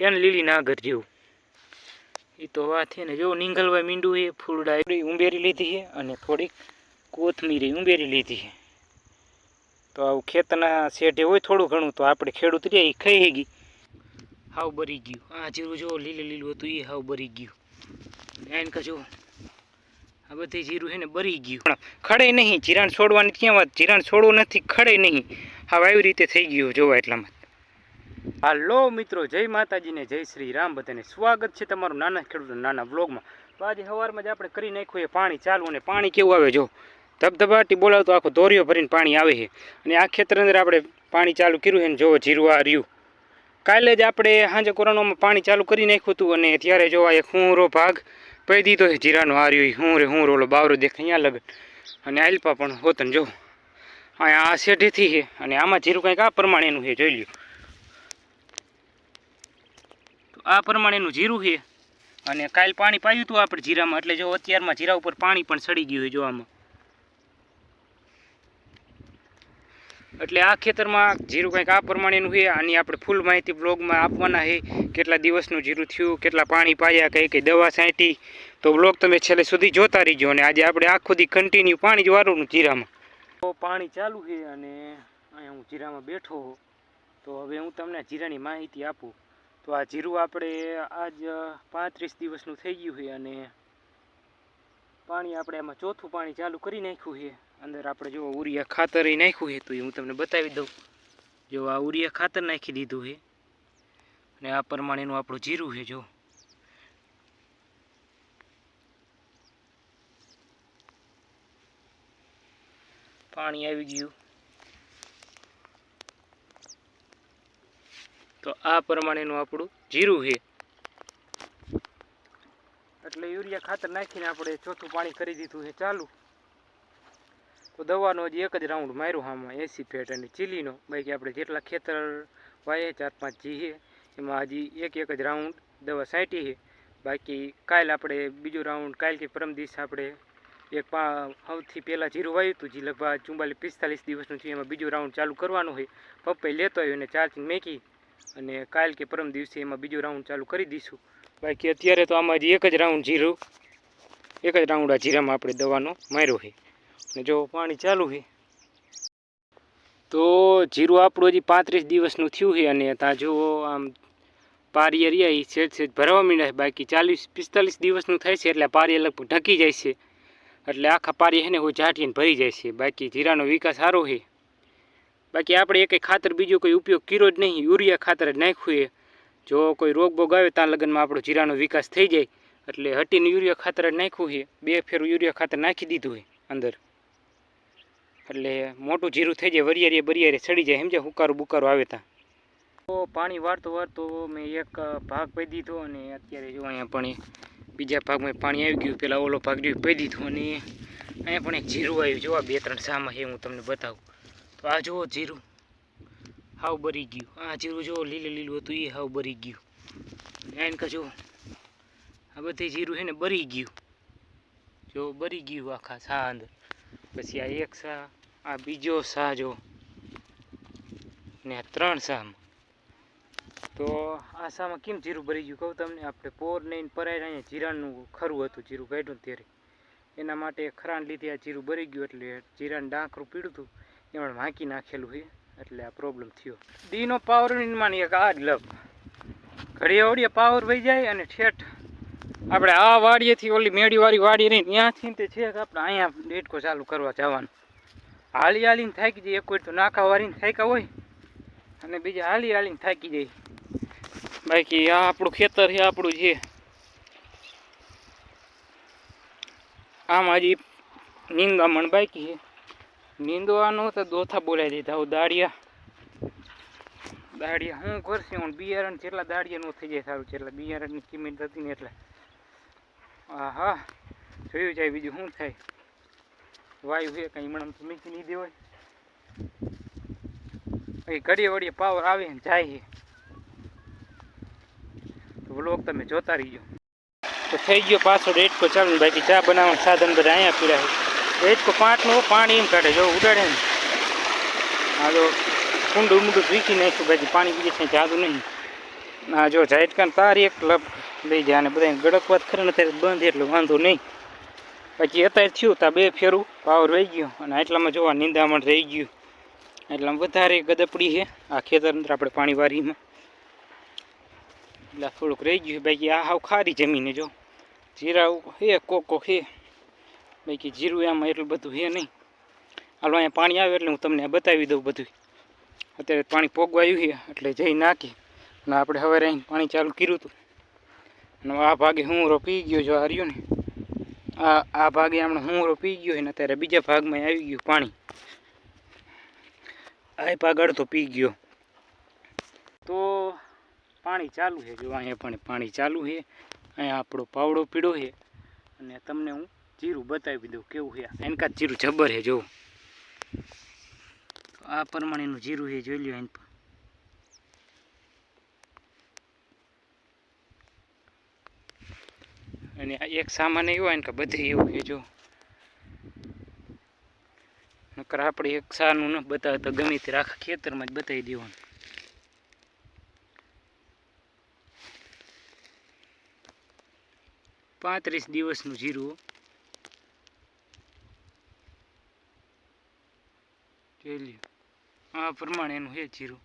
એને લીલી નાગર જેવું. એ તો વાત છે ને, જો નીંગલવા મીંડું એ ફૂલડા ઉંબેરી લીધી છે અને થોડીક કોથમીરી ઉંબેરી લીધી છે તો આવું ખેતના શેઢે હોય થોડું ઘણું, તો આપણે ખેડૂત રે એ ખાઈ ગઈ હાવ બરી ગયું. આ જીરું જો લીલું લીલું હતું એ હાવ બરી ગયું. એન કા આ બધી જીરું છે ને બરી ગયું. પણ ખડે નહીં, જીરાણ છોડવાની ક્યાં વાત, જીરાણ છોડવું નથી, ખડે નહીં. હા આવી રીતે થઈ ગયું જોવા એટલામાં. હાલો મિત્રો, જય માતાજીને જય શ્રી રામ. બધાને સ્વાગત છે તમારું નાના ખેડૂત નાના બ્લોગમાં તો આજે સવારમાં જ આપણે કરી નાખ્યું એ પાણી ચાલુ અને પાણી કેવું આવે જો? ધબધબાટી બોલાવતો આખો દોરીઓ ભરીને પાણી આવે છે. અને આ ખેતર અંદર આપણે પાણી ચાલુ કર્યું છે ને જો જીરું આ રહ્યું. કાલે જ આપણે સાંજે કોરોનામાં પાણી ચાલુ કરી નાખ્યું હતું અને ત્યારે જો આ એક હુંરો ભાગ પહી દીધો છે, જીરાનો આ રહ્યો હું રે હું રોલો બાવરો દેખ અહીંયા લગ અને આલપા પણ હોતન જો. અહીંયા આ શેઢેથી છે અને આમાં જીરું કંઈક આ પ્રમાણેનું છે, જોઈ લ્યો તો આ પ્રમાણેનું જીરું છે. અને કાલ પાણી પાયું હતું આપણે જીરામાં, એટલે જો અત્યારમાં જીરા ઉપર પાણી પણ સડી ગયું જો આમાં એટલે આ ખેતરમાં જીરું કંઈક આ પ્રમાણેનું છે, આની આપણે ફૂલ માહિતી બ્લોગમાં આપવાના છે, કેટલા દિવસનું જીરું થયું, કેટલા પાણી પાયા, કઈ કઈ દવા છાંટી. તો બ્લોગ તમે છેલ્લે સુધી જોતા રહીજો, અને આજે આપણે આખો દી કન્ટિન્યુ પાણી જ વારવાનું જીરામાં. તો પાણી ચાલુ છે, અને અહીંયા હું જીરામાં બેઠો તો હવે હું તમને જીરાની માહિતી આપું. તો આ જીરું આપણે આજ પાંત્રીસ દિવસનું થઈ ગયું છે અને પાણી આપણે એમાં ચોથું પાણી ચાલુ કરી નાખ્યું છે. અંદર આપણે જો ઉરિયા ખાતર નાખ્યું છે, તો એ હું તમને બતાવી દઉં. જો આ ઉરિયા ખાતર નાખી દીધું છે અને આ પ્રમાણેનું આપણું જીરું છે, જો. પાણી આવી ગયું. તો આ પ્રમાણેનું આપણું જીરું છે. એટલે યુરિયા ખાતર નાખીને આપણે ચોથું પાણી કરી દીધું છે ચાલુ. તો દવાનો હજી એક જ રાઉન્ડ માર્યો આમાં, એસી ફેટ અને ચીલીનો. બાકી આપણે જેટલા ખેતર વાય, ચાર, પાંચ જી છે, એમાં હજી એક એક જ રાઉન્ડ દવા સાંટી છે. બાકી કાલ આપણે બીજો રાઉન્ડ કાલ કે પરમ દિવસ આપણે એક પા, સૌથી પહેલાં જીરું વાયું હતું, જે લગભગ ચુમ્બાલીસ પિસ્તાલીસ દિવસનું છે, એમાં બીજો રાઉન્ડ ચાલુ કરવાનું હોય પપ્પાએ લેતો આવ્યો અને ચાર્જિંગ મેકી. અને કાલ કે પરમ દિવસે એમાં બીજો રાઉન્ડ ચાલુ કરી દઈશું. બાકી અત્યારે તો આમાં એક જ રાઉન્ડ જીરું, એક જ રાઉન્ડ આ જીરામાં આપણે દવાનો માર્યો છે. ને જો પાણી ચાલુ છે, તો જીરું આપણું હજી પાંત્રીસ દિવસનું થયું છે અને ત્યાં જુઓ આમ પારી રહ્યા એ છેદ છેદ ભરવા માંડ્યા છે. બાકી ચાલીસ, પિસ્તાલીસ દિવસનું થાય છે એટલે પારી લગભગ ઢકી જાય છે. એટલે આખા પારી છે ને હું ઝાંટીને ભરી જાય છે. બાકી જીરાનો વિકાસ સારો છે. બાકી આપણે એક ખાતર બીજો કોઈ ઉપયોગ કર્યો જ નહીં. યુરિયા ખાતર નાખ્યું એ. જો કોઈ રોગ બોગ આવે ત્યાં લગ્નમાં આપણો જીરાનો વિકાસ થઈ જાય. એટલે હટીને યુરિયા ખાતર જ નાખ્યું છે. બે ફેર યુરિયા ખાતર નાખી દીધું હોય અંદર. એટલે મોટું જીરું થઈ જાય વરિયારે બરિયારે ચડી જાય. સમજે હુકારું બુકારું આવે ત્યાં. તો પાણી વાળતો વાળતો મેં એક ભાગ પી દીધો અને અત્યારે જો અહીંયા પણ એ બીજા ભાગમાં પાણી આવી ગયું. પેલા ઓલો ભાગ જોઈ પી દીધો અને અહીંયા પણ એક જીરું આવ્યું. જો આ બે ત્રણ સામાં છે, હું તમને બતાવું. તો આ જુઓ જીરું. હાવ બરી ગયું. આ જીરું જુઓ, લીલું લીલું હતું એ હાવ બરી ગયું. એન કા જુઓ, આ બધી જીરું છે ને બરી ગયું. જો બરી ગયું આખા સા અંદર. પછી આ એક સા, આ બીજો સા જો ને આ ત્રણ સામાં. તો આ સામાં કેમ જીરું ભરી ગયું? કહું તમને, આપણે પોર લઈને પરાય અહીંયા જીરાનું ખરું હતું, જીરું કાઢ્યું ત્યારે. એના માટે ખરાણ લીધે આ જીરું ભરી ગયું એટલે જીરાનું ડાંખરું પીડ્યું હતું. એમાં વાંકી નાખેલું છે. એટલે આ પ્રોબ્લેમ થયો. દીનો પાવર નિર્માણ એક આ જ લપ. ઘડીએ વળીએ પાવર વહી જાય અને ઠેઠ આપણે આ વાડીએથી ઓલી મેડીવાળી વાડી રહી ત્યાંથી તે છે કે આપણે અહીંયા ડેટકો ચાલુ કરવા જવાનું. હાલી હાલીને થાકી જાય એક તો નાકા વાળીને થાક્યા હોય અને બીજા હાલી હાલીને થાકી જાય બાકી આ આપણું ખેતર છે, આપણું છે આમાં હજી નિંદામણ બાકી છે. નીંદવાનું તો દોથા બોલાવી દીધા. હું દાડિયા દાડિયા હું કરશે? હું બિયારણ જેટલા દાડિયા નો થઈ જાય સારું છે. એટલે બિયારણની કિંમત હતી ને એટલે. હા હા જોયું જાય બીજું શું થાય. વાયુ છે, કંઈ હમણાં તો મીકી નહીં દેવાય. અહીં ઘડીએ વડીએ પાવર આવે ને જાય તો વ્લોગ તમે જોતા રહીજો. તો થઈ ગયો પાછો રેટકો ચાલુ બાકી ચા બનાવવાનું સાધન બધા અહીંયા પીડા છે રેટકો પાંચનું પાણી એમ કાઢે. જો ઉડાડે ને. આ તો કુંડું ઊંડું વીખી નાખ્યું ભાઈ, પાણી બીજે ક્યાંય જાદું નહીં. ના જો ઝાટકાન તારી એક લપ લઈ જાય અને બધા ગડકવાત ખરે નથી બંધ એટલે વાંધો નહીં. પછી અત્યારે થયું તા બે ફેરું, પાવર રહી ગયો અને આટલામાં જોવા નિંદામણ રહી ગયું. એટલામાં વધારે ગદપડી છે. આ ખેતર અંદર આપણે પાણી વારીમાં. એટલે થોડુંક રહી ગયું બાકી આ હાવ ખારી જમીને જો. જીરા હે, કોકો હે. બાકી જીરું એમાં એટલું બધું હે નહીં. હાલો, અહીંયા પાણી આવે એટલે હું તમને બતાવી દઉં બધું અત્યારે પાણી પોગવાયું છે, એટલે જઈ નાખી. અને આપણે હવે રહીને પાણી ચાલુ કર્યું હતું. અને આ ભાગે હુંરો પી ગયો જો આ ને આ આ ભાગે હમણાં હુંરો પી ગયો હોય ને અત્યારે બીજા ભાગમાં આવી ગયું પાણી. આ ભાગ અડધો પી ગયો. તો પાણી ચાલુ છે, જો અહીંયા પણ પાણી ચાલુ છે. અહીંયા આપણો પાવડો પીળો છે. અને તમને હું જીરું બતાવી દઉં કેવું છે? એનકા જીરું જબર છે, જોવું. આ પ્રમાણેનું જીરું છે, જોઈ લ્યો એન પર. અને એક સામાન એવો હોય ને કે બધે એવું છે, જો. નકર આપણે એક સાનું ન બતાવે તો ગમે તે આખા ખેતરમાં જ બતાવી દેવાનું. પાંત્રીસ દિવસનું જીરું જોઈ લ્યો આ પ્રમાણે એનું છે જીરું.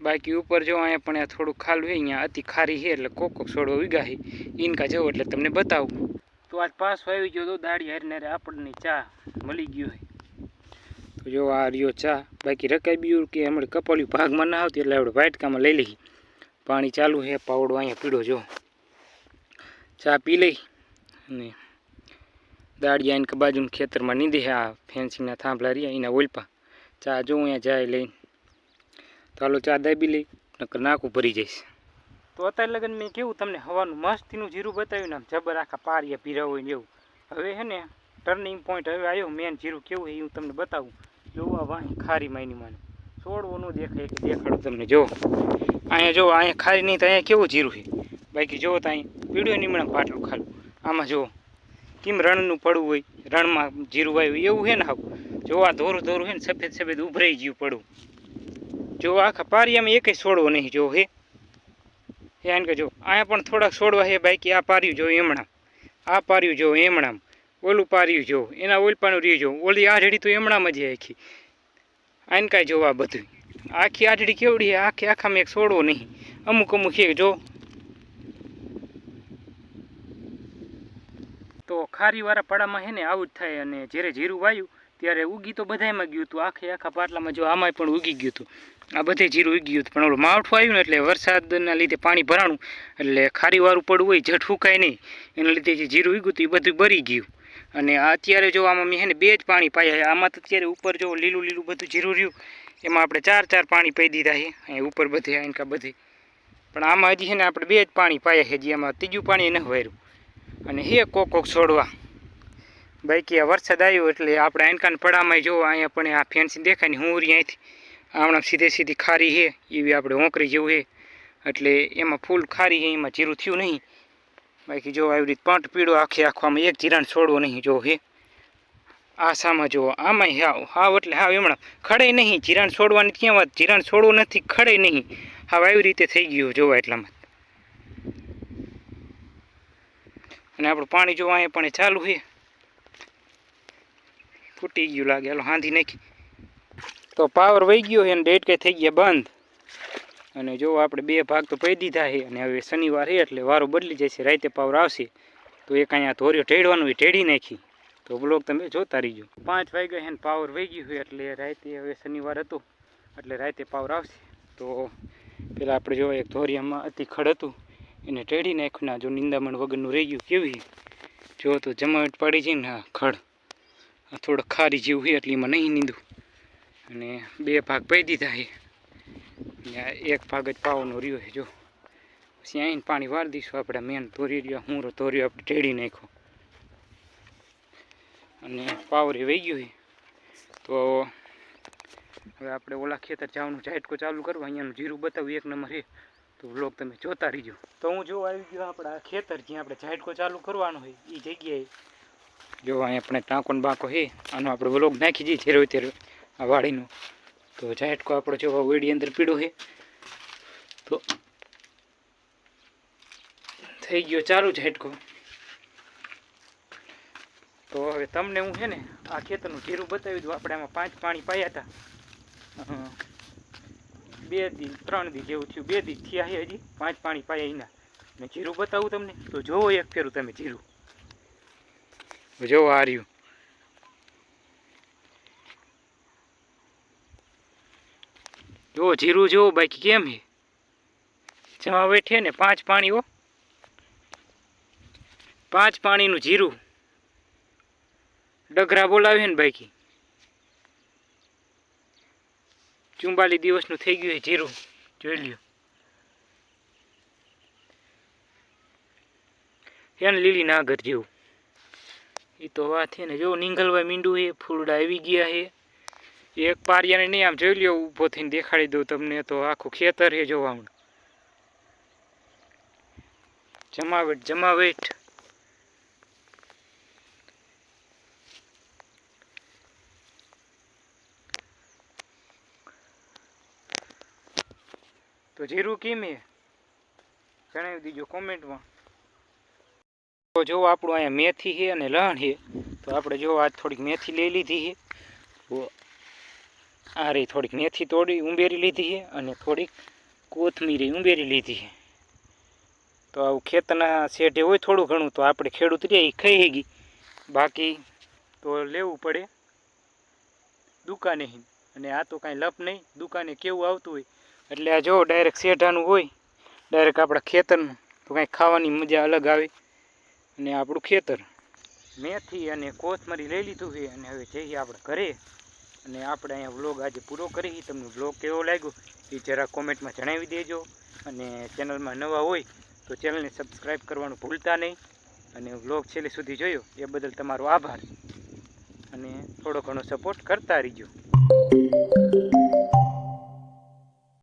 બાકી ઉપર જો અહીંયા પણ થોડું ખાલું હોય અહીંયા અતિ ખારી છે એટલે કોકો સોડો છોડવા ઉગા ઇનકા જવો એટલે તમને બતાવું. તો આજ પાસ આવી ગયો તો દાડી હારીને આપણને ચા મળી ગયો તો જો આ રહ્યો ચા. બાકી રકાઈ બીયું કે હમણાં કપાળ્યું ભાગમાં ના આવતી એટલે આપણે વાટકામાં લઈ લઈએ. પાણી ચાલુ છે પાવડો અહીંયા પીળો જો. ચા પી લઈ? અને દાડિયા એને બાજુના ખેતરમાં નીંદી છે, આ ફેન્સિંગના થાંભલા રહ્યા, એના ઓલપા. ચા જો અહીંયા જાય લઈને. તો હાલો ચા દાબી લઈ, નકર નાકું ભરી જઈશ. તો અત્યારે લગન મેં કેવું તમને હવાનું મસ્તીનું જીરું બતાવ્યું ને જબર આખા પારિયા પીરા હોય ને એવું. હવે હે ને ટર્નિંગ પોઈન્ટ હવે આવ્યો મેન જીરું કેવું એ હું તમને બતાવું. જોવા વાહી ખારી માયની માને. છોડવો ન દેખાય દેખાડો તમને. જો. અહીંયા જો, અહીંયા ખારી નહીં તો અહીંયા કેવું જીરું છે? બાકી જો તો અહીં. પીળ્યો નીમણા પાટલું ખાલું. આમાં જો કેમ રણનું પડવું હોય, રણમાં જીરું વાયું એવું હે ને હાવ? જો આ ધોરું ધોરું છે ને સફેદ સફેદ ઉભરાઈ ગયું પડવું જો આખા પારિયામાં એકે છોડવો નહીં, જો હે? હે, આને કે જો, અહીંયા પણ થોડાક છોડવા હે બાકી, આ પાર્યું જો એમણામ. આ પાર્યું જો એમણામ. ઓલું પાર્યું જો, એના ઓલપાનું રહ્યું જો. ઓલી આઢળી તો એમણામ જ આખી. આને કાંઈ જોવા બધું આખી આઢળી કેવડી આખી આખામાં એક છોડવો નહીં. અમુક અમુક એક જો તો ખારીવાળા પાડામાં હે ને આવું જ થાય અને જ્યારે જીરું વાયું, ત્યારે ઉગી તો બધાયમાં ગયું હતું. આખે આખા પાટલામાં જો આમાંય પણ ઉગી ગયું હતું. આ બધે જીરું ઉગી ગયું હતું. પણ ઓલું માવઠું આવ્યું ને એટલે વરસાદના લીધે પાણી ભરાણું. એટલે ખારીવાળું પડવું હોય, જઠ ફૂંકાય નહીં. એના લીધે જે જીરું ઉગ્યું હતું, એ બધું બરી ગયું. અને અત્યારે જો આમાં મેં ને બે જ પાણી પાયા આમાં તો અત્યારે ઉપર જો લીલું લીલું બધું જીરું રહ્યું, એમાં આપણે ચાર ચાર પાણી પાઈ દીધા છે. અહીંયા ઉપર બધે આનકા બધે. પણ આમાં હજી છે ને આપણે બે જ પાણી પાયા છે જે આમાં ત્રીજું પાણી ન વાર્યું અને હે કોક કોક છોડવા. બાકી આ વરસાદ આવ્યો એટલે આપણે આનકાન પડામાં જોવો, અહીંયા પણ આ ફેન્સી દેખાય ને હું ઉરી અહીંથી હમણાં સીધે સીધી ખારી છે, એવી આપણે ઓંકરી જેવું છે. એટલે એમાં ફૂલ ખારી છે, એમાં જીરું થયું નહીં. બાકી જો આવી રીતે પાંટ પીળો આખે આખવામાં એક જીરાણ છોડવો નહીં, જો હે. આ સામાં જો આમાં હાવ હાવ એટલે હાવ એમણા ખડે નહીં જીરાણ છોડવાની ક્યાં વાત જીરાણ છોડવું નથી ખડે નહીં. હાવ આવી રીતે થઈ ગયું જોવા એટલામાં. અને આપણું પાણી જોવા અહીંયા પણ ચાલુ છે. ફૂટી ગયું લાગે. હાલો, હાંધી નાખી. તો પાવર વહી ગયો છે અને ડેટ કઈ થઈ ગયા બંધ. અને જો આપણે બે ભાગ તો પહી દીધા છે અને હવે શનિવાર છે એટલે વારો બદલી જશે. રાતે પાવર આવશે. તો એક અહીંયા ધોર્યો ટેડવાનું હોય ટેડી નાખી. તો બ્લોક તમે જોતા રહીજો. પાંચ વાગ્યા છે ને પાવર વહી ગયું હોય એટલે રાતે હવે શનિવાર હતો. એટલે રાતે પાવર આવશે. તો પેલા આપણે જો એક ધોરિયામાં અતિ ખડ હતું. એને ટેડી નાખ્યું જો નિંદામણ વગરનું રહી ગયું કેવી જો તો જમાવટ પડી છે ને ખડ. આ થોડો ખારી જેવું હોય એટલે એમાં નહીં નીંદું. અને બે ભાગ પાઈ દીધા અને એક ભાગ જ પાવાનો રહ્યો છે, જો. પછી આવીને પાણી વાર દઈશું આપણે, મેન તોરી રહ્યો હું તોર્યો આપણે ટેડી નાખ્યો. અને પાવરે વહી ગયો તો હવે આપણે ઓલા ખેતર જવાનું ઝાટકો ચાલુ કરવા, અહીંયાનું જીરું બતાવ્યું એક નંબર છે. તો વ્લોગ તમે જોતા રહીજો. તો હું જો આવી ગયો આપણા ખેતર જ્યાં આપણે ઝાટકો ચાલુ કરવાનો હોય એ જગ્યાએ. જો અહીં આપણે ટાંકો ને બાંકો છે આનો આપણે વ્લોગ નાખી દઈએ ત્યારે ત્યારે આ વાડીનો. તો ઝાટકો આપણો જો વેડી અંદર પીળો છે. તો થઈ ગયો ચાલુ ઝાટકો તો હવે તમને હું છે ને આ ખેતરનું જીરું બતાવી દઉં. આપણે આમાં પાંચ પાણી પાયા હતા. બે દી, ત્રણ દી જેવું થયું. બે દી થયા હજી. પાંચ પાણી પાયા એના. મેં જીરું બતાવું તમને. તો જોવો એક ફેરું તમે જીરું. જોવો આ રહ્યું. જો જીરું જોવો બાકી કેમ છે? જમા બેઠે ને પાંચ પાણી હો. પાંચ પાણીનું જીરું. ડગરા બોલાવે ને બાકી. ચુંબાલી દિવસનું થઈ ગયું છે જીરું. જોઈ લ્યો. એને લીલી નાગર જેવું. એ તો વાત છે ને, જો નીંગલવા મીંડું છે, ફૂલડા આવી ગયા છે. એક પારિયાને નહીં, આમ જોઈ લ્યો, ઊભો થઈને દેખાડી દઉં તમને તો આખું ખેતર છે જોવાનું. જમાવેટ જમાવેટ. તો જીરું કેમ જણાવી દીજો કોમેન્ટમાં. તો જો આપણું અહીંયા મેથી છે અને લણ છે, તો આપણે જો આ થોડીક મેથી લઈ લીધી છે. આ રહી થોડીક મેથી તોડી ઉંબેરી લીધી છે અને થોડીક કોથમીરી ઉંબેરી લીધી છે. તો આવું ખેતરના શેઢે હોય થોડું ઘણું, તો આપણે ખેડૂત રે એ ખાઈ ગઈ બાકી તો લેવું પડે દુકાને અને આ તો કાંઈ લપ નહીં, દુકાને કેવું આવતું હોય એટલે આ જો ડાયરેક્ટ શેઢાનું હોય ડાયરેક્ટ આપણા ખેતરનું તો કાંઈ ખાવાની મજા અલગ આવે. અને આપણું ખેતર, મેથી અને કોથમરી લઈ લીધું છે અને હવે જઈએ આપણે ઘરે. અને આપણે અહીંયા વ્લોગ આજે પૂરો કરી. તમને વ્લોગ કેવો લાગ્યો એ જરા કોમેન્ટમાં જણાવી દેજો. અને ચેનલમાં નવા હોય, તો ચેનલને સબસ્ક્રાઈબ કરવાનું ભૂલતા નહીં. અને વ્લોગ છેલ્લે સુધી જોયો, એ બદલ તમારો આભાર. અને થોડો ઘણો સપોર્ટ કરતા રહીજો.